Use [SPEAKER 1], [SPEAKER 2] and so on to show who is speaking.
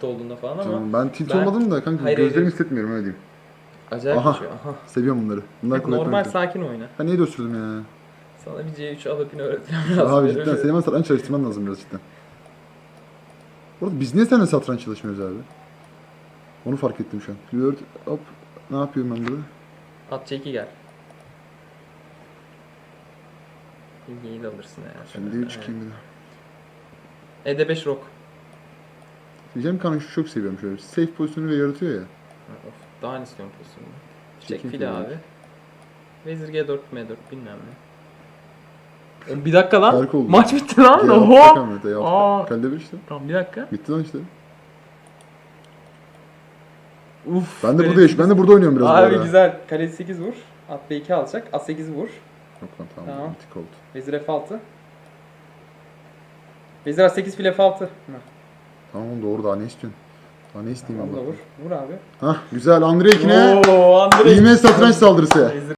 [SPEAKER 1] tilt olduğunda falan ama
[SPEAKER 2] Tamam, ben tilt
[SPEAKER 1] ben-
[SPEAKER 2] olmadım da kanka
[SPEAKER 1] Hayır,
[SPEAKER 2] gözlerimi
[SPEAKER 1] hayır.
[SPEAKER 2] hissetmiyorum öyle diyeyim.
[SPEAKER 1] acayip
[SPEAKER 2] Aha.
[SPEAKER 1] geçiyor. Aha.
[SPEAKER 2] Seviyorum bunları. Bunlar kuvvetli.
[SPEAKER 1] Normal
[SPEAKER 2] hareket.
[SPEAKER 1] sakin oyna.
[SPEAKER 2] Ha niye de ösürdüm ya?
[SPEAKER 1] Sana bir C3 alıp yine öğretmem lazım.
[SPEAKER 2] Abi cidden
[SPEAKER 1] bir-
[SPEAKER 2] senin hemen satranç çalıştırman lazım biraz cidden. Bu arada biz niye seninle satranç çalışmıyoruz abi? Onu fark ettim şu an. Flört, hop. Ne yapıyorum ben burada?
[SPEAKER 1] At C2 gel. İlgiyi de alırsın eğer.
[SPEAKER 2] Şimdi
[SPEAKER 1] Evet.
[SPEAKER 2] çıkayım bir daha.
[SPEAKER 1] ED5 rock.
[SPEAKER 2] Diyeceğim kanka şu çok seviyorum şöyle. Safe pozisyonu ve yaratıyor ya.
[SPEAKER 1] Of, daha istiyorum pozisyonu? Çek
[SPEAKER 2] Çekeyim
[SPEAKER 1] file
[SPEAKER 2] file.
[SPEAKER 1] abi. Vezir G4 M4 bilmem ne. Oğlum bir dakika lan.
[SPEAKER 2] Fark oldu.
[SPEAKER 1] Maç bitti lan.
[SPEAKER 2] Ya,
[SPEAKER 1] Oho.
[SPEAKER 2] ya.
[SPEAKER 1] Aa.
[SPEAKER 2] Kalede bir işte.
[SPEAKER 1] Tamam bir dakika.
[SPEAKER 2] Bitti lan işte.
[SPEAKER 1] Uf.
[SPEAKER 2] Ben de burada yaş- ben de burada oynuyorum biraz bu
[SPEAKER 1] Abi
[SPEAKER 2] ara.
[SPEAKER 1] güzel. Kale 8 vur. At B2 alacak. At 8 vur.
[SPEAKER 2] Yok lan tamam.
[SPEAKER 1] Tamam.
[SPEAKER 2] Bitik oldu.
[SPEAKER 1] Vezir F6. Vezir A8 file F6. Hı.
[SPEAKER 2] Tamam oğlum doğru daha ne istiyorsun? Daha ne isteyeyim
[SPEAKER 1] da
[SPEAKER 2] Allah.
[SPEAKER 1] vur. Vur abi.
[SPEAKER 2] Hah güzel Andre ikine.
[SPEAKER 1] Oo, Andrei.
[SPEAKER 2] İğme satranç saldırısı.